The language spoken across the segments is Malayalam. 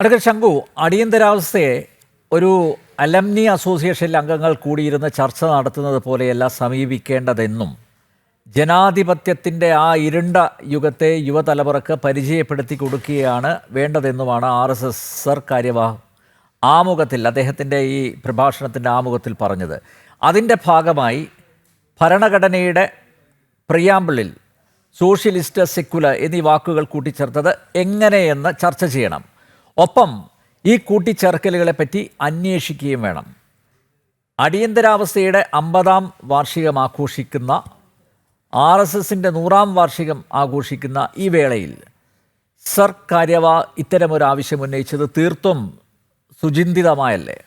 അടുക്കൽ ശങ്കു അടിയന്തരാവസ്ഥയെ ഒരു അലംനി അസോസിയേഷനിലെ അംഗങ്ങൾ കൂടിയിരുന്ന് ചർച്ച നടത്തുന്നത് പോലെയല്ല സമീപിക്കേണ്ടതെന്നും ജനാധിപത്യത്തിന്റെ ആ ഇരുണ്ട യുഗത്തെ യുവതലമുറക്ക് പരിചയപ്പെടുത്തി കൊടുക്കുകയാണ് വേണ്ടതെന്നുമാണ് R S S Sar Karyavah ആമുഖത്തിൽ അദ്ദേഹത്തിന്റെ ഈ പ്രഭാഷണത്തിന്റെ ആമുഖത്തിൽ പറഞ്ഞത്. അതിന്റെ ഭാഗമായി ഭരണഘടനയുടെ പ്രിയാമ്പിളിൽ സോഷ്യലിസ്റ്റ് സെക്കുലർ എന്നീ വാക്കുകൾ കൂട്ടിച്ചേർത്തത് എങ്ങനെയെന്ന് ചർച്ച ചെയ്യണം. ഒപ്പം ഈ കൂട്ടിച്ചേർക്കലുകളെ പറ്റി അന്വേഷിക്കുകയും വേണം. അടിയന്തരാവസ്ഥയുടെ അമ്പതാം വാർഷികം ആഘോഷിക്കുന്ന ആർ എസ് എസിന്റെ നൂറാം വാർഷികം ആഘോഷിക്കുന്ന ഈ വേളയിൽ സർ കാര്യവ ഇത്തരമൊരു ആവശ്യം ഉന്നയിച്ചത് തീർത്തും സുചിന്തിതമായല്ലേ?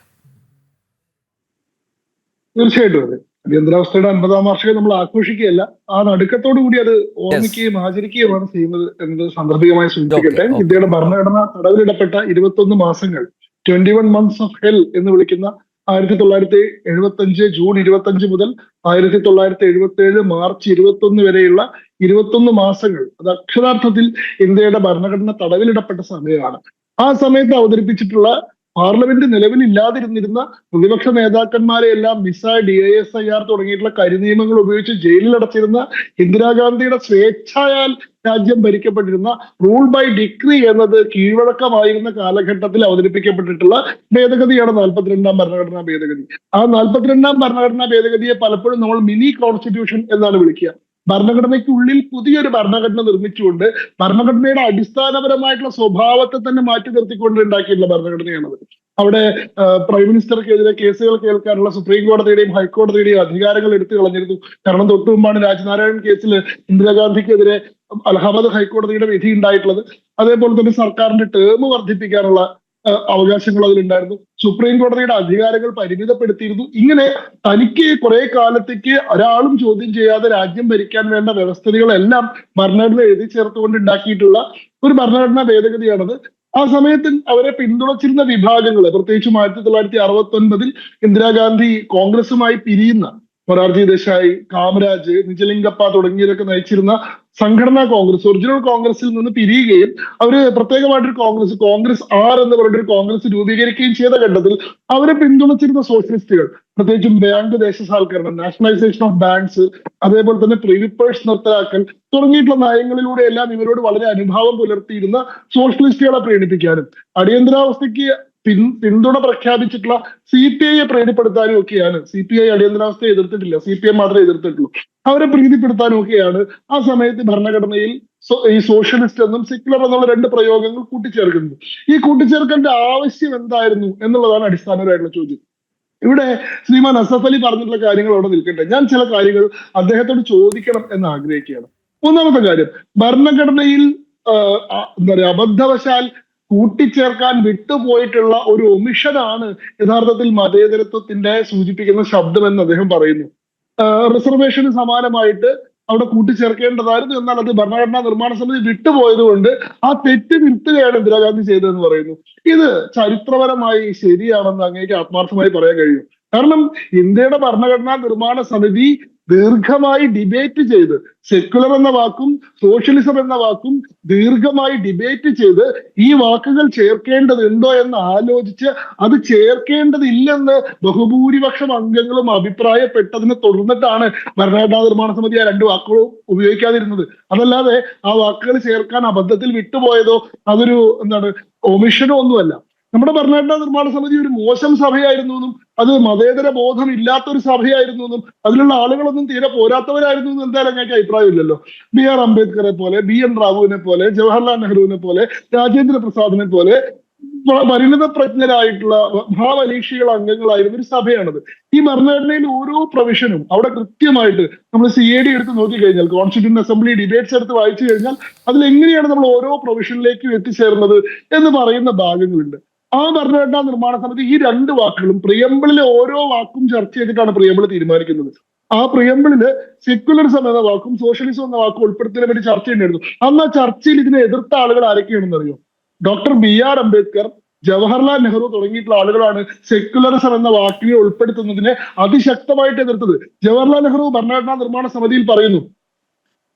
തീർച്ചയായിട്ടും അതെ. അടിയന്തരാവസ്ഥയുടെ അൻപതാം വാർഷികം നമ്മൾ ആഘോഷിക്കുകയല്ല. ആ നടുക്കത്തോടു കൂടി അത് ഓർമ്മിക്കുകയും ആചരിക്കുകയുമാണ് ചെയ്യുന്നത് എന്നത് സാന്ദർഭികമായി സൂചിപ്പിക്കട്ടെ. ഇന്ത്യയുടെ ഭരണഘടന തടവിലിടപ്പെട്ട ഇരുപത്തൊന്ന് മാസങ്ങൾ twenty one months of hell എന്ന് വിളിക്കുന്ന ആയിരത്തി തൊള്ളായിരത്തി എഴുപത്തി അഞ്ച് ജൂൺ ഇരുപത്തി അഞ്ച് മുതൽ ആയിരത്തി തൊള്ളായിരത്തി എഴുപത്തി ഏഴ് മാർച്ച് ഇരുപത്തി ഒന്ന് വരെയുള്ള ഇരുപത്തൊന്ന് മാസങ്ങൾ അത് അക്ഷരാർത്ഥത്തിൽ ഇന്ത്യയുടെ ഭരണഘടന തടവിലിടപ്പെട്ട സമയമാണ്. ആ സമയത്ത് അവതരിപ്പിച്ചിട്ടുള്ള പാർലമെന്റ് നിലവിലില്ലാതിരുന്നിരുന്ന പ്രതിപക്ഷ നേതാക്കന്മാരെ എല്ലാം MISA D I S I R തുടങ്ങിയിട്ടുള്ള കരിനിയമങ്ങൾ ഉപയോഗിച്ച് ജയിലിൽ അടച്ചിരുന്ന ഇന്ദിരാഗാന്ധിയുടെ സ്വേച്ഛായാൽ രാജ്യം ഭരിക്കപ്പെട്ടിരുന്ന റൂൾ ബൈ ഡിഗ്രി എന്നത് കീഴ്വഴക്കമായിരുന്ന കാലഘട്ടത്തിൽ അവതരിപ്പിക്കപ്പെട്ടിട്ടുള്ള ഭേദഗതിയാണ് നാൽപ്പത്തിരണ്ടാം ഭരണഘടനാ ഭേദഗതി. ആ നാൽപ്പത്തിരണ്ടാം ഭരണഘടനാ ഭേദഗതിയെ പലപ്പോഴും നമ്മൾ മിനി കോൺസ്റ്റിറ്റ്യൂഷൻ എന്നാണ് വിളിക്കുക. ഭരണഘടനയ്ക്കുള്ളിൽ പുതിയൊരു ഭരണഘടന നിർമ്മിച്ചുകൊണ്ട് ഭരണഘടനയുടെ അടിസ്ഥാനപരമായിട്ടുള്ള സ്വഭാവത്തെ തന്നെ മാറ്റി നിർത്തിക്കൊണ്ട് ഉണ്ടാക്കിയിട്ടുള്ള ഭരണഘടനയാണത് അവിടെ പ്രൈം മിനിസ്റ്റർക്കെതിരെ കേസുകൾ കേൾക്കാനുള്ള സുപ്രീം കോടതിയുടെയും ഹൈക്കോടതിയുടെയും അധികാരങ്ങൾ എടുത്തു കളഞ്ഞിരുന്നു. കാരണം തൊട്ടു മുമ്പാണ് രാജ്നാരായൺ കേസിൽ ഇന്ദിരാഗാന്ധിക്കെതിരെ അലഹാബാദ് ഹൈക്കോടതിയുടെ വിധി ഉണ്ടായിട്ടുള്ളത്. അതേപോലെ തന്നെ സർക്കാരിന്റെ ടേം വർദ്ധിപ്പിക്കാനുള്ള അവകാശങ്ങൾ അതിലുണ്ടായിരുന്നു. സുപ്രീം കോടതിയുടെ അധികാരങ്ങൾ പരിമിതപ്പെടുത്തിയിരുന്നു. ഇങ്ങനെ തനിക്ക് കുറെ കാലത്തേക്ക് ഒരാളും ചോദ്യം ചെയ്യാതെ രാജ്യം ഭരിക്കാൻ വേണ്ട വ്യവസ്ഥകളെല്ലാം ഭരണഘടന എഴുതി ചേർത്തുകൊണ്ട് ഉണ്ടാക്കിയിട്ടുള്ള ഒരു ഭരണഘടനാ ഭേദഗതിയാണത്. ആ സമയത്ത് അവരെ പിന്തുണച്ചിരുന്ന വിഭാഗങ്ങൾ പ്രത്യേകിച്ചും ആയിരത്തി തൊള്ളായിരത്തി അറുപത്തി ഒൻപതിൽ ഇന്ദിരാഗാന്ധി കോൺഗ്രസുമായി പിരിയുന്ന മൊറാർജി ദേശായി കാമരാജ് നിജലിംഗപ്പ തുടങ്ങിയവരൊക്കെ നയിച്ചിരുന്ന സംഘടനാ കോൺഗ്രസ് ഒറിജിനൽ കോൺഗ്രസിൽ നിന്ന് പിരിയുകയും അവർ പ്രത്യേകമായിട്ടൊരു കോൺഗ്രസ് കോൺഗ്രസ് ആർ എന്ന് പറഞ്ഞൊരു കോൺഗ്രസ് രൂപീകരിക്കുകയും ചെയ്ത ഘട്ടത്തിൽ അവരെ പിന്തുണച്ചിരുന്ന സോഷ്യലിസ്റ്റുകൾ പ്രത്യേകിച്ചും ബാങ്ക് ദേശസാൽക്കരണം നാഷണലൈസേഷൻ ഓഫ് ബാങ്ക്സ് അതേപോലെ തന്നെ പ്രിവിപ്പേഴ്സ് നിർത്തലാക്കൽ തുടങ്ങിയിട്ടുള്ള നയങ്ങളിലൂടെ എല്ലാം ഇവരോട് വളരെ അനുഭാവം പുലർത്തിയിരുന്ന സോഷ്യലിസ്റ്റുകളെ പ്രീണിപ്പിക്കാനും അടിയന്തരാവസ്ഥയ്ക്ക് പിൻ പിന്തുണ പ്രഖ്യാപിച്ചിട്ടുള്ള സി പി ഐയെ പ്രീതിപ്പെടുത്താനും ഒക്കെയാണ്. സി പി ഐ അടിയന്തരാവസ്ഥയെ എതിർത്തിട്ടില്ല. സി പി ഐ മാത്രമേ എതിർത്തിട്ടുള്ളൂ. അവരെ പ്രീതിപ്പെടുത്താനും ഒക്കെയാണ് ആ സമയത്ത് ഭരണഘടനയിൽ ഈ സോഷ്യലിസ്റ്റ് എന്നും സെക്യുലർ എന്നുള്ള രണ്ട് പ്രയോഗങ്ങൾ കൂട്ടിച്ചേർക്കുന്നത്. ഈ കൂട്ടിച്ചേർക്കേണ്ട ആവശ്യം എന്തായിരുന്നു എന്നുള്ളതാണ് അടിസ്ഥാനപരമായിട്ടുള്ള ചോദ്യം. ഇവിടെ ശ്രീമാൻ അസഫ് അലി പറഞ്ഞിട്ടുള്ള കാര്യങ്ങൾ അവിടെ നിൽക്കട്ടെ. ഞാൻ ചില കാര്യങ്ങൾ അദ്ദേഹത്തോട് ചോദിക്കണം എന്ന് ആഗ്രഹിക്കുകയാണ്. ഒന്നാമത്തെ കാര്യം ഭരണഘടനയിൽ എന്താ പറയാ അബദ്ധവശാൽ കൂട്ടിച്ചേർക്കാൻ വിട്ടുപോയിട്ടുള്ള ഒരു ഒമിഷനാണ് യഥാർത്ഥത്തിൽ മതേതരത്വത്തിന്റെ സൂചിപ്പിക്കുന്ന ശബ്ദം എന്ന് അദ്ദേഹം പറയുന്നു. റിസർവേഷന് സമാനമായിട്ട് അവിടെ കൂട്ടിച്ചേർക്കേണ്ടതായിരുന്നു എന്നാൽ അത് ഭരണഘടനാ നിർമ്മാണ സമിതി വിട്ടുപോയതുകൊണ്ട് ആ തെറ്റ് തിരുത്തുകയാണ് ഇന്ദിരാഗാന്ധി ചെയ്തതെന്ന് പറയുന്നു. ഇത് ചരിത്രപരമായി ശരിയാണെന്ന് അങ്ങേക്ക് ആത്മാർത്ഥമായി പറയാൻ കഴിയും. കാരണം ഇന്ത്യയുടെ ഭരണഘടനാ നിർമ്മാണ സമിതി ദീർഘമായി ഡിബേറ്റ് ചെയ്ത് സെക്യുലർ എന്ന വാക്കും സോഷ്യലിസം എന്ന വാക്കും ദീർഘമായി ഡിബേറ്റ് ചെയ്ത് ഈ വാക്കുകൾ ചേർക്കേണ്ടതുണ്ടോ എന്ന് ആലോചിച്ച് അത് ചേർക്കേണ്ടതില്ലെന്ന് ബഹുഭൂരിപക്ഷം അംഗങ്ങളും അഭിപ്രായപ്പെട്ടതിനെ തുടർന്നിട്ടാണ് ഭരണഘടനാ നിർമ്മാണ സമിതി ആ രണ്ട് വാക്കുകളും ഉപയോഗിക്കാതിരുന്നത്. അതല്ലാതെ ആ വാക്കുകൾ ചേർക്കാൻ അബദ്ധത്തിൽ വിട്ടുപോയതോ അതൊരു എന്താണ് ഒമിഷനോ ഒന്നുമല്ല. നമ്മുടെ ഭരണഘടനാ നിർമ്മാണ സമിതി ഒരു മോശം സഭയായിരുന്നു എന്നും അത് മതേതര ബോധം ഇല്ലാത്ത ഒരു സഭയായിരുന്നു എന്നും അതിലുള്ള ആളുകളൊന്നും തീരെ പോരാത്തവരായിരുന്നു എന്ന് എന്തായാലും ഞങ്ങൾക്ക് അഭിപ്രായമില്ലല്ലോ. ബി ആർ അംബേദ്കറെ പോലെ ബി എൻ റാവുവിനെ പോലെ ജവഹർലാൽ നെഹ്റുവിനെ പോലെ രാജേന്ദ്ര പ്രസാദിനെ പോലെ പരിണിത പ്രജ്ഞരായിട്ടുള്ള ഭാവനീക്ഷികൾ അംഗങ്ങളായിരുന്ന ഒരു സഭയാണത്. ഈ ഭരണഘടനയിൽ ഓരോ പ്രൊവിഷനും അവിടെ കൃത്യമായിട്ട് നമ്മൾ സി എ ഡി എടുത്ത് നോക്കിക്കഴിഞ്ഞാൽ കോൺസ്റ്റിറ്റ്യൂന്റ് അസംബ്ലി ഡിബേറ്റ്സ് എടുത്ത് വായിച്ചു കഴിഞ്ഞാൽ അതിൽ എങ്ങനെയാണ് നമ്മൾ ഓരോ പ്രൊവിഷനിലേക്കും എത്തിച്ചേർന്നത് എന്ന് പറയുന്ന ഭാഗങ്ങളുണ്ട്. ആ ഭരണഘടനാ നിർമ്മാണ സമിതി ഈ രണ്ട് വാക്കുകളും പ്രിയമ്പിളിലെ ഓരോ വാക്കും ചർച്ച ചെയ്തിട്ടാണ് പ്രിയമ്പിൾ തീരുമാനിക്കുന്നത്. ആ പ്രിയമ്പിളിൽ സെക്യുലറിസം എന്ന വാക്കും സോഷ്യലിസം എന്ന വാക്കും ഉൾപ്പെടുത്തുന്നതിനെ പറ്റി ചർച്ച ചെയ്യുന്നുണ്ടായിരുന്നു അന്ന് ആ ചർച്ചയിൽ ഇതിനെ എതിർത്ത ആളുകൾ ആരൊക്കെയാണെന്ന് അറിയോ? Doctor B R Ambedkar Jawaharlal Nehru തുടങ്ങിയിട്ടുള്ള ആളുകളാണ് സെക്യുലറിസം എന്ന വാക്കിനെ ഉൾപ്പെടുത്തുന്നതിനെ അതിശക്തമായിട്ട് എതിർത്തത്. ജവഹർലാൽ നെഹ്റു ഭരണഘടനാ നിർമ്മാണ സമിതിയിൽ പറയുന്നു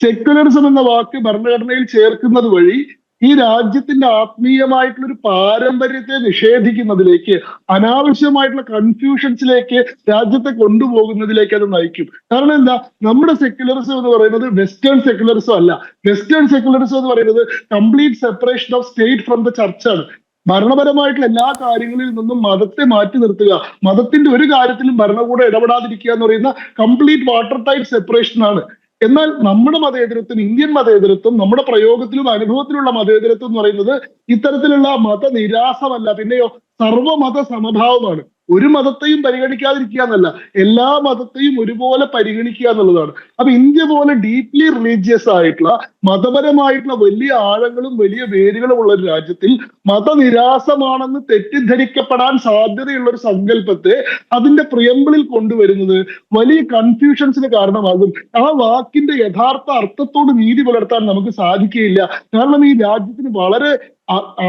സെക്യുലറിസം എന്ന വാക്ക് ഭരണഘടനയിൽ ചേർക്കുന്നത് വഴി ഈ രാജ്യത്തിന്റെ ആത്മീയമായിട്ടുള്ള ഒരു പാരമ്പര്യത്തെ നിഷേധിക്കുന്നതിലേക്ക് അനാവശ്യമായിട്ടുള്ള കൺഫ്യൂഷൻസിലേക്ക് രാജ്യത്തെ കൊണ്ടുപോകുന്നതിലേക്ക് അത് നയിക്കും. കാരണം എന്താ? നമ്മുടെ സെക്യുലറിസം എന്ന് പറയുന്നത് വെസ്റ്റേൺ സെക്യുലറിസം അല്ല. വെസ്റ്റേൺ സെക്യുലറിസം എന്ന് പറയുന്നത് complete separation of state from the ചർച്ചാണ്. ഭരണപരമായിട്ടുള്ള എല്ലാ കാര്യങ്ങളിൽ നിന്നും മതത്തെ മാറ്റി നിർത്തുക മതത്തിന്റെ ഒരു കാര്യത്തിലും ഭരണകൂടം ഇടപെടാതിരിക്കുക എന്ന് പറയുന്ന കംപ്ലീറ്റ് വാട്ടർ ടൈപ്പ് സെപ്പറേഷൻ ആണ് എന്നാൽ നമ്മുടെ മതേതരത്വം ഇന്ത്യൻ മതേതരത്വം നമ്മുടെ പ്രയോഗത്തിലും അനുഭവത്തിലുള്ള മതേതരത്വം എന്ന് പറയുന്നത് ഇത്തരത്തിലുള്ള മതനിരാസമല്ല. പിന്നെയോ സർവമത സമഭാവമാണ് ഒരു മതത്തെയും പരിഗണിക്കാതിരിക്കുക എന്നല്ല എല്ലാ മതത്തെയും ഒരുപോലെ പരിഗണിക്കുക എന്നുള്ളതാണ്. അപ്പൊ ഇന്ത്യ പോലെ ഡീപ്ലി റിലീജിയസ് ആയിട്ടുള്ള മതപരമായിട്ടുള്ള വലിയ ആഴങ്ങളും വലിയ വേരുകളും ഉള്ള ഒരു രാജ്യത്തിൽ മതനിരാസമാണെന്ന് തെറ്റിദ്ധരിക്കപ്പെടാൻ സാധ്യതയുള്ള ഒരു സങ്കല്പത്തെ അതിന്റെ പ്രിയമ്പിളിൽ കൊണ്ടുവരുന്നത് വലിയ കൺഫ്യൂഷൻസിന് കാരണമാകും. ആ വാക്കിന്റെ യഥാർത്ഥ അർത്ഥത്തോട് നീതി പുലർത്താൻ നമുക്ക് സാധിക്കുകയില്ല. കാരണം ഈ രാജ്യത്തിന് വളരെ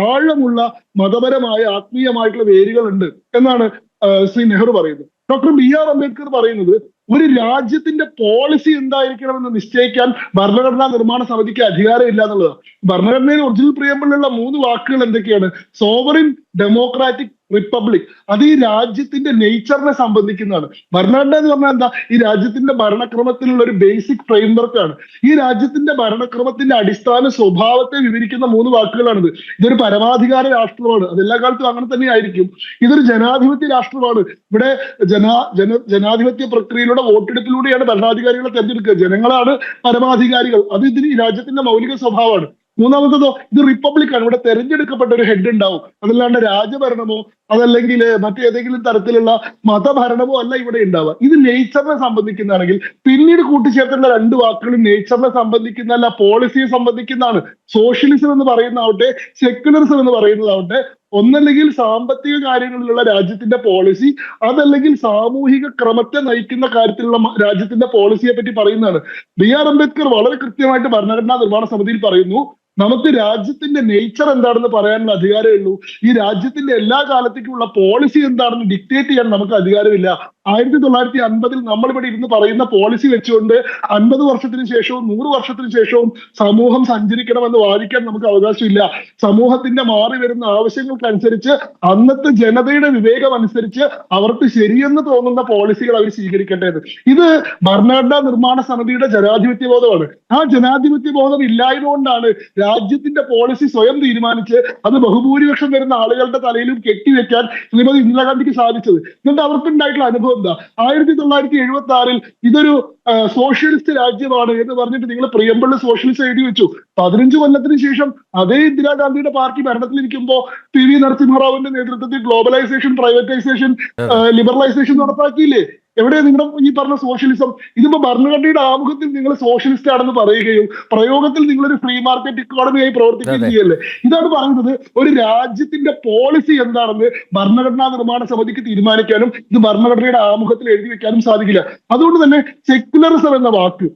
ആഴമുള്ള മതപരമായ ആത്മീയമായിട്ടുള്ള വേരുകളുണ്ട് എന്നാണ് ആ, ശ്രീ നെഹ്റു പറയുന്നത്. ഡോക്ടർ ബി ആർ അംബേദ്കർ പറയുന്നത് ഒരു രാജ്യത്തിന്റെ പോളിസി എന്തായിരിക്കണമെന്ന് നിശ്ചയിക്കാൻ ഭരണഘടനാ നിർമ്മാണ സമിതിക്ക് അധികാരമില്ല എന്നുള്ളതാണ് ഭരണഘടനയിൽ ഒറിജിനൽ പ്രിയമ്പിളിലുള്ള മൂന്ന് വാക്കുകൾ എന്തൊക്കെയാണ്? സോവറിൻ ഡെമോക്രാറ്റിക് റിപ്പബ്ലിക് അത് ഈ രാജ്യത്തിന്റെ നേച്ചറിനെ സംബന്ധിക്കുന്നതാണ്. ഭരണഘടന എന്ന് പറഞ്ഞാൽ എന്താ? ഈ രാജ്യത്തിന്റെ ഭരണക്രമത്തിലുള്ള ഒരു ബേസിക് ഫ്രെയിംവർക്ക് ആണ്. ഈ രാജ്യത്തിന്റെ ഭരണക്രമത്തിന്റെ അടിസ്ഥാന സ്വഭാവത്തെ വിവരിക്കുന്ന മൂന്ന് വാക്കുകളാണിത്. ഇതൊരു പരമാധികാര രാഷ്ട്രമാണ്. അതെല്ലാ കാലത്തും അങ്ങനെ തന്നെ ആയിരിക്കും ഇതൊരു ജനാധിപത്യ രാഷ്ട്രമാണ്. ഇവിടെ ജനാ ജന ജനാധിപത്യ പ്രക്രിയയിലൂടെ വോട്ടെടുപ്പിലൂടെയാണ് ഭരണാധികാരികളെ തെരഞ്ഞെടുക്കുക. ജനങ്ങളാണ് പരമാധികാരികൾ. അത് ഇതിന് രാജ്യത്തിന്റെ മൗലിക സ്വഭാവമാണ്. മൂന്നാമത്തതോ ഇത് റിപ്പബ്ലിക് ആണ് ഇവിടെ തെരഞ്ഞെടുക്കപ്പെട്ട ഒരു ഹെഡ് ഉണ്ടാവും. അതല്ലാണ്ട് രാജഭരണമോ അതല്ലെങ്കിൽ മറ്റേതെങ്കിലും തരത്തിലുള്ള മതഭരണമോ അല്ല ഇവിടെ ഉണ്ടാവുക. ഇത് നേച്ചറിനെ സംബന്ധിക്കുന്നതാണെങ്കിൽ പിന്നീട് കൂട്ടിച്ചേർത്തേണ്ട രണ്ട് വാക്കുകളും നേച്ചറിനെ സംബന്ധിക്കുന്നതല്ല പോളിസിയെ സംബന്ധിക്കുന്നതാണ്. സോഷ്യലിസം എന്ന് പറയുന്നതാവട്ടെ സെക്യുലറിസം എന്ന് പറയുന്നതാവട്ടെ ഒന്നല്ലെങ്കിൽ സാമ്പത്തിക കാര്യങ്ങളിലുള്ള രാജ്യത്തിന്റെ പോളിസി അതല്ലെങ്കിൽ സാമൂഹിക ക്രമത്തെ നയിക്കുന്ന കാര്യത്തിലുള്ള രാജ്യത്തിന്റെ പോളിസിയെ പറ്റി പറയുന്നതാണ്. ബി ആർ അംബേദ്കർ വളരെ കൃത്യമായിട്ട് ഭരണഘടനാ നിർമ്മാണ സമിതിയിൽ പറയുന്നു നമുക്ക് രാജ്യത്തിന്റെ നേച്ചർ എന്താണെന്ന് പറയാനുള്ള അധികാരമേ ഉള്ളൂ. ഈ രാജ്യത്തിന്റെ എല്ലാ കാലത്തേക്കുള്ള പോളിസി എന്താണെന്ന് ഡിക്റ്റേറ്റ് ചെയ്യാൻ നമുക്ക് അധികാരമില്ല. ആയിരത്തി തൊള്ളായിരത്തി അൻപതിൽ നമ്മളിവിടെ ഇരുന്ന് പറയുന്ന പോളിസി വെച്ചുകൊണ്ട് അൻപത് വർഷത്തിന് ശേഷവും നൂറ് വർഷത്തിന് ശേഷവും സമൂഹം സഞ്ചരിക്കണമെന്ന് വാദിക്കാൻ നമുക്ക് അവകാശമില്ല. സമൂഹത്തിന്റെ മാറി വരുന്ന ആവശ്യങ്ങൾക്കനുസരിച്ച് അന്നത്തെ ജനതയുടെ വിവേകം അനുസരിച്ച് അവർക്ക് ശരിയെന്ന് തോന്നുന്ന പോളിസികൾ അവർ സ്വീകരിക്കേണ്ടത്. ഇത് ഭരണഘടനാ നിർമ്മാണ സമിതിയുടെ ജനാധിപത്യ ബോധമാണ്. ആ ജനാധിപത്യ ബോധം ഇല്ലായതുകൊണ്ടാണ് രാജ്യത്തിന്റെ പോളിസി സ്വയം തീരുമാനിച്ച് അത് ബഹുഭൂരിപക്ഷം വരുന്ന ആളുകളുടെ തലയിലും കെട്ടിവെക്കാൻ ശ്രീമതി ഇന്ദിരാഗാന്ധിക്ക് സാധിച്ചത്. എന്നിട്ട് അവർക്കുണ്ടായിട്ടുള്ള അനുഭവം എന്താ? ആയിരത്തി തൊള്ളായിരത്തി എഴുപത്തി ആറിൽ ഇതൊരു സോഷ്യലിസ്റ്റ് രാജ്യമാണ് എന്ന് പറഞ്ഞിട്ട് നിങ്ങൾ പ്രിയമ്പള്ളി സോഷ്യലിസ്റ്റ് എഴുതി വെച്ചു. പതിനഞ്ച് കൊല്ലത്തിന് ശേഷം അതേ ഇന്ദിരാഗാന്ധിയുടെ പാർട്ടി ഭരണത്തിലിരിക്കുമ്പോൾ പി വി നരസിംഹറാവുവിന്റെ നേതൃത്വത്തിൽ ഗ്ലോബലൈസേഷൻ പ്രൈവറ്റൈസേഷൻ ലിബറലൈസേഷൻ നടപ്പാക്കിയില്ലേ? എവിടെ നിങ്ങളുടെ ഈ പറഞ്ഞ സോഷ്യലിസം ഇതിപ്പോ ഭരണഘടനയുടെ ആമുഖത്തിൽ നിങ്ങൾ സോഷ്യലിസ്റ്റ് ആണെന്ന് പറയുകയും പ്രയോഗത്തിൽ നിങ്ങളൊരു ഫ്രീ മാർക്കറ്റ് ഇക്കോണമിയായി പ്രവർത്തിക്കുകയും. ചെയ്യല്ലേ? ഇതാണ് പറയുന്നത്. ഒരു രാജ്യത്തിന്റെ പോളിസി എന്താണെന്ന് ഭരണഘടനാ നിർമ്മാണ സമിതിക്ക് തീരുമാനിക്കാനും ഇത് ഭരണഘടനയുടെ ആമുഖത്തിൽ എഴുതി വെക്കാനും സാധിക്കില്ല. അതുകൊണ്ട് തന്നെ സെക്യുലറിസം എന്ന വാക്ക്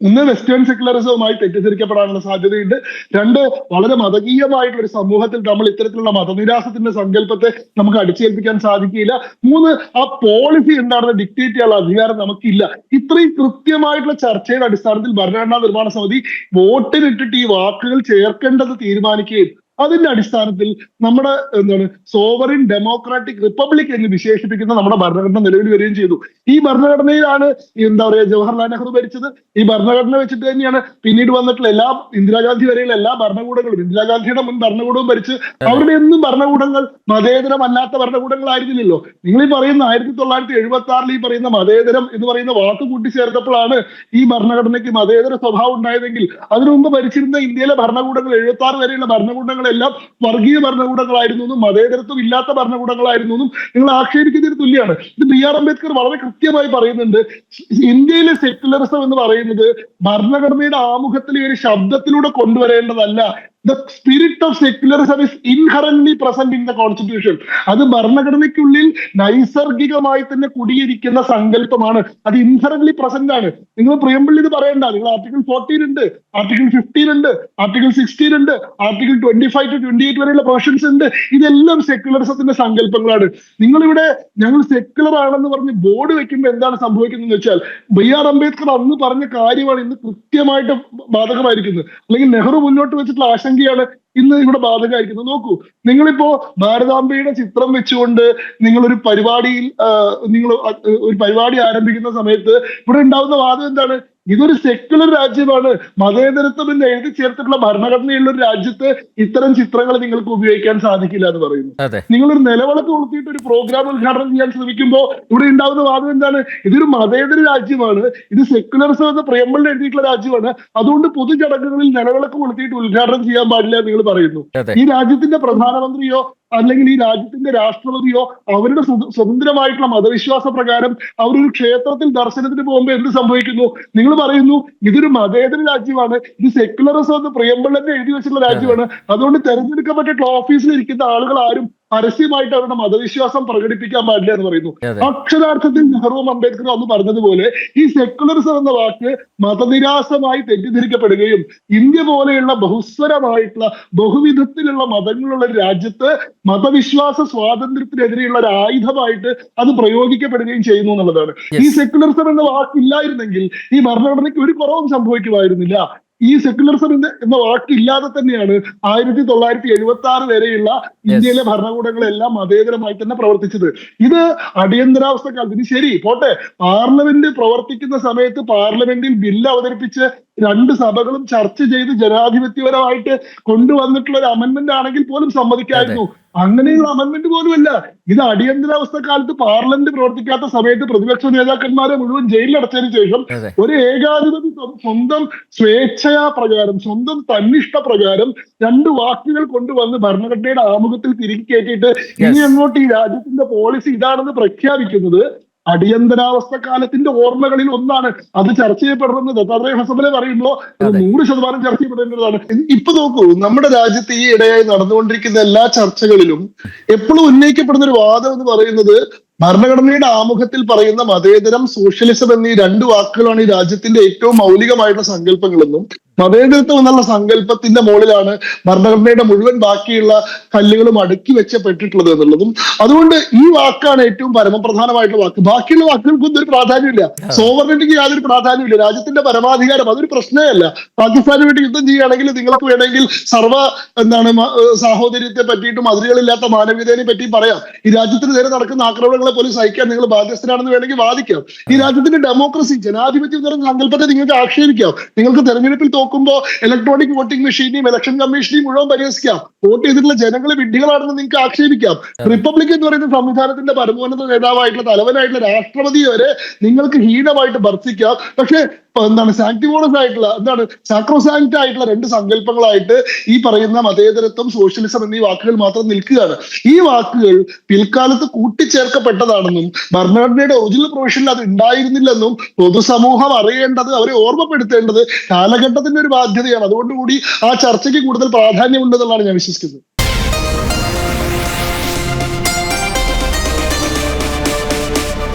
ഒന്ന് വെസ്റ്റേൺ സെക്യുലറിസവുമായി തെറ്റിദ്ധരിക്കപ്പെടാനുള്ള സാധ്യതയുണ്ട്. രണ്ട് വളരെ മതകീയമായിട്ടുള്ള ഒരു സമൂഹത്തിൽ നമ്മൾ ഇത്തരത്തിലുള്ള മതനിരാസത്തിന്റെ സങ്കല്പത്തെ നമുക്ക് അടിച്ചേൽപ്പിക്കാൻ സാധിക്കില്ല. മൂന്ന് ആ പോളിസി എന്താണെന്ന് ഡിക്റ്റേറ്റ് ചെയ്യാനുള്ള അധികാരം നമുക്കില്ല. ഇത്രയും കൃത്യമായിട്ടുള്ള ചർച്ചയുടെ അടിസ്ഥാനത്തിൽ ഭരണഘടനാ നിർമ്മാണ സമിതി വോട്ടിനിട്ടിട്ട് ഈ വാക്കുകൾ ചേർക്കേണ്ടത് തീരുമാനിക്കുകയും അതിന്റെ അടിസ്ഥാനത്തിൽ നമ്മുടെ എന്താണ് സോവറിൻ ഡെമോക്രാറ്റിക് റിപ്പബ്ലിക് എന്ന് വിശേഷിപ്പിക്കുന്ന നമ്മുടെ ഭരണഘടന നിലവിൽ വരികയും ചെയ്തു. ഈ ഭരണഘടനയിലാണ് എന്താ പറയാ ജവഹർലാൽ നെഹ്റു ഭരിച്ചത്. ഈ ഭരണഘടന വെച്ചിട്ട് തന്നെയാണ് പിന്നീട് വന്നിട്ടുള്ള എല്ലാ ഇന്ദിരാഗാന്ധി വരെയുള്ള എല്ലാ ഭരണകൂടങ്ങളും ഇന്ദിരാഗാന്ധിയുടെ മുൻ ഭരണകൂടവും ഭരിച്ച് അവരുടെ എന്നും ഭരണകൂടങ്ങൾ മതേതരമല്ലാത്ത ഭരണകൂടങ്ങളായിരുന്നില്ലല്ലോ. നിങ്ങൾ ഈ പറയുന്ന ആയിരത്തി തൊള്ളായിരത്തി എഴുപത്തി ആറിൽ ഈ പറയുന്ന മതേതരം എന്ന് പറയുന്ന വാക്ക് കൂട്ടിച്ചേർത്തപ്പോഴാണ് ഈ ഭരണഘടനയ്ക്ക് മതേതര സ്വഭാവം ഉണ്ടായതെങ്കിൽ അതിനു മുമ്പ് ഭരിച്ചിരുന്ന ഇന്ത്യയിലെ ഭരണകൂടങ്ങൾ എഴുപത്തി ആറ് വരെയുള്ള ഭരണകൂടങ്ങളെല്ലാം വർഗീയ ഭരണകൂടങ്ങളായിരുന്നു എന്നും മതേതരത്വം ഇല്ലാത്ത ഭരണകൂടങ്ങളായിരുന്നു എന്നും നിങ്ങൾ ആക്ഷേപിക്കുന്നതിന് തുല്യമാണ് ഇത് ബി ആർ അംബേദ്കർ വളരെ കൃത്യമായി പറയുന്നുണ്ട്. ഇന്ത്യയിലെ സെക്യുലറിസം എന്ന് പറയുന്നത് ഭരണഘടനയുടെ ആമുഖത്തിലെ ഒരു ശബ്ദത്തിലൂടെ കൊണ്ടുവരേണ്ടതല്ല. The spirit of secularism is inherently present in the constitution അത് ഭരണഘടനയ്ക്കുള്ളിൽ നൈസർഗികമായി തന്നെ കുടിയിരിക്കുന്ന സങ്കല്പമാണ്. അത് ഇൻഹറന്റ്ലി പ്രസന്റ് ആണ്. നിങ്ങൾ പ്രിയമ്പിൾ ഇത് പറയണ്ട. നിങ്ങൾ ആർട്ടിക്കിൾ ഫോർട്ടീൻ ഉണ്ട് ആർട്ടിക്കിൾ ഫിഫ്റ്റീൻ ഉണ്ട് ആർട്ടിക്കിൾ സിക്സ്റ്റീൻ ഉണ്ട് article twenty five to twenty eight വരെയുള്ള പ്രൊഫഷൻസ് ഉണ്ട്. ഇതെല്ലാം സെക്യുലറിസത്തിന്റെ സങ്കല്പങ്ങളാണ്. നിങ്ങളിവിടെ ഞങ്ങൾ സെക്യുലർ ആണെന്ന് പറഞ്ഞ് ബോർഡ് വെക്കുമ്പോൾ എന്താണ് സംഭവിക്കുന്നത് വെച്ചാൽ ബി ആർ അംബേദ്കർ അന്ന് പറഞ്ഞ കാര്യമാണ് ഇന്ന് കൃത്യമായിട്ട് ബാധകമായിരിക്കുന്നത്. അല്ലെങ്കിൽ നെഹ്റു മുന്നോട്ട് വെച്ചിട്ടുള്ള ആശങ്ക ആശങ്കയാണ് ഇന്ന് ഇവിടെ ബാധകമായിരിക്കുന്നത് നോക്കൂ നിങ്ങളിപ്പോ ഭാരതാംബയുടെ ചിത്രം വെച്ചുകൊണ്ട് നിങ്ങൾ ഒരു പരിപാടിയിൽ നിങ്ങൾ ഒരു പരിപാടി ആരംഭിക്കുന്ന സമയത്ത് ഇവിടെ ഉണ്ടാവുന്ന വാദം എന്താണ്? ഇതൊരു സെക്യുലർ രാജ്യമാണ്. മതേതരത്വം എന്ന് എഴുതി ചേർത്തിട്ടുള്ള ഭരണഘടനയുള്ള ഒരു രാജ്യത്ത് ഇത്തരം ചിത്രങ്ങൾ നിങ്ങൾക്ക് ഉപയോഗിക്കാൻ സാധിക്കില്ല എന്ന് പറയുന്നു. നിങ്ങൾ നിങ്ങളൊരു നിലവിളക്ക് കൊളുത്തിയിട്ട് ഒരു പ്രോഗ്രാം ഉദ്ഘാടനം ചെയ്യാൻ ശ്രമിക്കുമ്പോൾ ഇവിടെ ഉണ്ടാവുന്ന വാദം എന്താണ്? ഇതൊരു മതേതര രാജ്യമാണ്. ഇത് സെക്യുലറിസം എന്ന പ്രിയമ്പളിൽ എഴുതിയിട്ടുള്ള രാജ്യമാണ്. അതുകൊണ്ട് പൊതുചടങ്ങുകളിൽ നിലവിളക്ക് കൊളുത്തിയിട്ട് ഉദ്ഘാടനം ചെയ്യാൻ പാടില്ല എന്ന് നിങ്ങൾ പറയുന്നു. ഈ രാജ്യത്തിന്റെ പ്രധാനമന്ത്രിയോ അല്ലെങ്കിൽ ഈ രാജ്യത്തിന്റെ രാഷ്ട്രപതിയോ അവരുടെ സ്വത- സ്വതന്ത്രമായിട്ടുള്ള മതവിശ്വാസ പ്രകാരം അവരൊരു ക്ഷേത്രത്തിൽ ദർശനത്തിന് പോകുമ്പോൾ എന്ത് സംഭവിക്കുന്നു? നിങ്ങൾ പറയുന്നു ഇതൊരു മതേതര രാജ്യമാണ് ഇത് സെക്യുലറിസം എന്ന് പ്രിയമ്പള്ളന്റെ എഴുതി വെച്ചിട്ടുള്ള രാജ്യമാണ്. അതുകൊണ്ട് തെരഞ്ഞെടുക്കപ്പെട്ടിട്ടുള്ള ഓഫീസിൽ ഇരിക്കുന്ന ആളുകൾ ആരും പരസ്യമായിട്ട് അവരുടെ മതവിശ്വാസം പ്രകടിപ്പിക്കാൻ പാടില്ല എന്ന് പറയുന്നു. അക്ഷരാർത്ഥത്തിൽ നെഹ്റുവും അംബേദ്കറും അന്ന് പറഞ്ഞതുപോലെ ഈ സെക്കുലറിസം എന്ന വാക്ക് മതനിരാസമായി തെറ്റിദ്ധരിക്കപ്പെടുകയും ഇന്ത്യ പോലെയുള്ള ബഹുസ്വരമായിട്ടുള്ള ബഹുവിധത്തിലുള്ള മതങ്ങളുള്ള രാജ്യത്ത് മതവിശ്വാസ സ്വാതന്ത്ര്യത്തിനെതിരെയുള്ള ഒരു ആയുധമായിട്ട് അത് പ്രയോഗിക്കപ്പെടുകയും ചെയ്യുന്നു എന്നുള്ളതാണ്. ഈ സെക്കുലറിസം എന്ന വാക്കില്ലായിരുന്നെങ്കിൽ ഈ ഭരണഘടനയ്ക്ക് ഒരു കുറവും സംഭവിക്കുമായിരുന്നില്ല. ഈ സെക്യുലറിസം എന്ന എന്ന വാക്കില്ലാതെ തന്നെയാണ് ആയിരത്തി തൊള്ളായിരത്തി എഴുപത്തി ആറ് വരെയുള്ള ഇന്ത്യയിലെ ഭരണകൂടങ്ങളെല്ലാം മതേതരമായി തന്നെ പ്രവർത്തിച്ചത്. ഇത് അടിയന്തരാവസ്ഥ കാലത്ത് ഇനി ശരി പോട്ടെ. പാർലമെന്റ് പ്രവർത്തിക്കുന്ന സമയത്ത് പാർലമെന്റിൽ ബില്ല് അവതരിപ്പിച്ച് രണ്ട് സഭകളും ചർച്ച ചെയ്ത് ജനാധിപത്യപരമായിട്ട് കൊണ്ടുവന്നിട്ടുള്ള ഒരു അമെന്മെന്റ് ആണെങ്കിൽ പോലും സമ്മതിക്കായിരുന്നു. അങ്ങനെയുള്ള അമെന്മെന്റ് പോലുമല്ല. ഇത് അടിയന്തരാവസ്ഥ കാലത്ത് പാർലമെന്റ് പ്രവർത്തിക്കാത്ത സമയത്ത് പ്രതിപക്ഷ നേതാക്കന്മാരെ മുഴുവൻ ജയിലിലടച്ചതിന് ശേഷം ഒരു ഏകാധിപതി സ്വന്തം സ്വേച്ഛയാ പ്രകാരം സ്വന്തം തന്നിഷ്ട പ്രകാരം രണ്ട് വാക്കുകൾ കൊണ്ടുവന്ന് ഭരണഘടനയുടെ ആമുഖത്തിൽ തിരികെ കയറ്റിയിട്ട് ഇനി അങ്ങോട്ട് ഈ രാജ്യത്തിന്റെ പോളിസി ഇതാണെന്ന് പ്രഖ്യാപിക്കുന്നത് അടിയന്തരാവസ്ഥ കാലത്തിന്റെ ഓർമ്മകളിൽ ഒന്നാണ് അത് ചർച്ച ചെയ്യപ്പെടുന്നത് ദത്താത്രേയ ഹസബലെ പറയുമ്പോൾ. നൂറ് ശതമാനം ചർച്ച ചെയ്യപ്പെടേണ്ടതാണ് ഇപ്പൊ നോക്കൂ നമ്മുടെ രാജ്യത്ത് ഈ ഇടയായി നടന്നുകൊണ്ടിരിക്കുന്ന എല്ലാ ചർച്ചകളിലും എപ്പോഴും ഉന്നയിക്കപ്പെടുന്ന ഒരു വാദം എന്ന് പറയുന്നത് ഭരണഘടനയുടെ ആമുഖത്തിൽ പറയുന്ന മതേതരം സോഷ്യലിസം എന്നീ രണ്ട് വാക്കുകളാണ് ഈ രാജ്യത്തിന്റെ ഏറ്റവും മൗലികമായിട്ടുള്ള സങ്കല്പങ്ങളെന്നും മതേതരത്വം എന്നുള്ള സങ്കല്പത്തിന്റെ മുകളിലാണ് ഭരണഘടനയുടെ മുഴുവൻ ബാക്കിയുള്ള കല്ലുകളും അടുക്കി വെച്ചപ്പെട്ടിട്ടുള്ളത് എന്നുള്ളതും. അതുകൊണ്ട് ഈ വാക്കാണ് ഏറ്റവും പരമപ്രധാനമായിട്ടുള്ള വാക്ക്. ബാക്കിയുള്ള വാക്കുകൾക്കൊന്നും ഒരു പ്രാധാന്യമില്ല. സോവർണിറ്റിക്ക് യാതൊരു പ്രാധാന്യമില്ല രാജ്യത്തിന്റെ പരമാധികാരം അതൊരു പ്രശ്നമല്ല പാകിസ്ഥാന് വേണ്ടി യുദ്ധം ചെയ്യുകയാണെങ്കിൽ നിങ്ങൾക്ക് വേണമെങ്കിൽ സർവ എന്താണ് സാഹോദര്യത്തെ പറ്റിയിട്ടും അതിരുകളില്ലാത്ത മാനവികതയെ പറ്റിയും പറയാം. ഈ രാജ്യത്തിന് നേരെ നടക്കുന്ന ആക്രമണങ്ങളെ പോലും സഹിക്കാൻ നിങ്ങൾ ബാധ്യസ്ഥരാണെന്ന് വേണമെങ്കിൽ വാദിക്കാം. ഈ രാജ്യത്തിന്റെ ഡെമോക്രസി ജനാധിപത്യം എന്ന് പറയുന്ന സങ്കല്പത്തെ നിങ്ങൾക്ക് ആക്ഷേപിക്കാം. നിങ്ങൾക്ക് തെരഞ്ഞെടുപ്പിൽ തോക്കുമ്പോൾ ഇലക്ട്രോണിക് വോട്ടിംഗ് മെഷീനെയും ഇലക്ഷൻ കമ്മീഷനെയും മുഴുവൻ പരിഹസിക്കാം. വോട്ട് ചെയ്തിട്ടുള്ള ജനങ്ങൾ വിഡ്ഢികളാണെന്ന് നിങ്ങൾക്ക് ആക്ഷേപിക്കാം. റിപ്പബ്ലിക് എന്ന് പറയുന്ന സംവിധാനത്തിന്റെ പരമോന്നത നേതാവായിട്ടുള്ള തലവനായിട്ടുള്ള രാഷ്ട്രപതി വരെ നിങ്ങൾക്ക് ഹീനമായിട്ട് ഭർത്തിക്കാം. പക്ഷെ എന്താണ് സാക്ടിമോണസ് ആയിട്ടുള്ള എന്താണ് സാക്രോസാങ്ക്റ്റ് ആയിട്ടുള്ള രണ്ട് സങ്കല്പങ്ങളായിട്ട് ഈ പറയുന്ന മതേതരത്വം സോഷ്യലിസം എന്നീ വാക്കുകൾ മാത്രം നിൽക്കുകയാണ്. ഈ വാക്കുകൾ പിൽക്കാലത്ത് കൂട്ടിച്ചേർക്കപ്പെട്ടതാണെന്നും ഭരണഘടനയുടെ ഒറിജിനൽ പ്രൊവിഷനിൽ അത് ഉണ്ടായിരുന്നില്ലെന്നും പൊതുസമൂഹം അറിയേണ്ടത് അവരെ ഓർമ്മപ്പെടുത്തേണ്ടത് കാലഘട്ടത്തിന്റെ ഒരു ബാധ്യതയാണ്. അതുകൊണ്ടുകൂടി ആ ചർച്ചയ്ക്ക് കൂടുതൽ പ്രാധാന്യമുണ്ടെന്നുള്ളതാണ് ഞാൻ വിശ്വസിക്കുന്നത്.